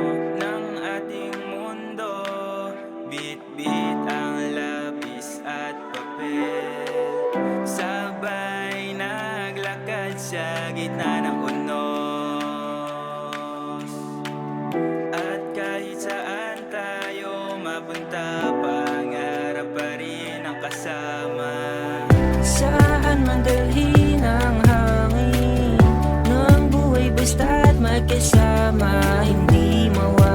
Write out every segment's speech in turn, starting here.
ng ating mundo. Bit-bit ang lapis at papel. Sabay naglakad sa gitna ng unos. At kahit saan tayo mapunta Pangarap pa rin ang kasama. Saan man dalhin magkasama Hindi mawawala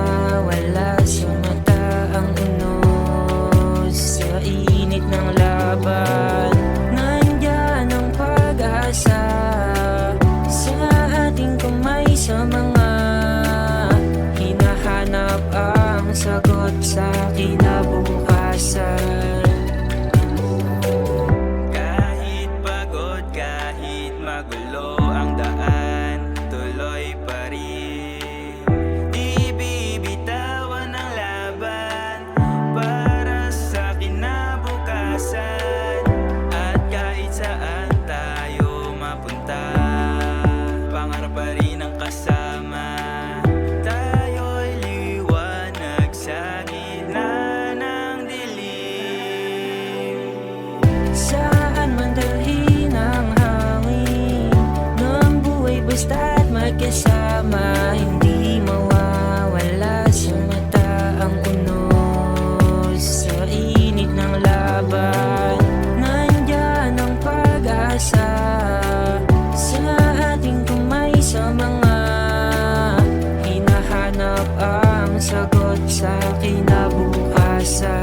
magkasama Hindi mawawala sa mata ang unos Sa init ng laban Nandyan ang pag-asa. Sa ating kamay sa mga Hinahanap ang sagot sa kinabukasan.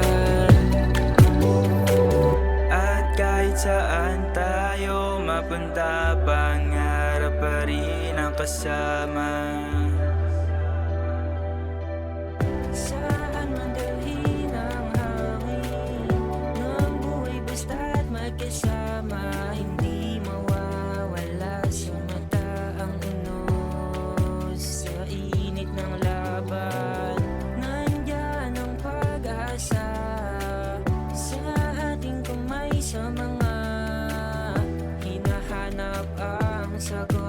At kahit saan tayo mapunta Pangarap pa rin ang kasama? Saan man dalhin ang hangin Ng buhay basta't magkasama Hindi mawawala sa mata ang unos Sa init ng laban Nandyan ang pag-asa Sa ating kamay sa mga Hinahanap ang sagot.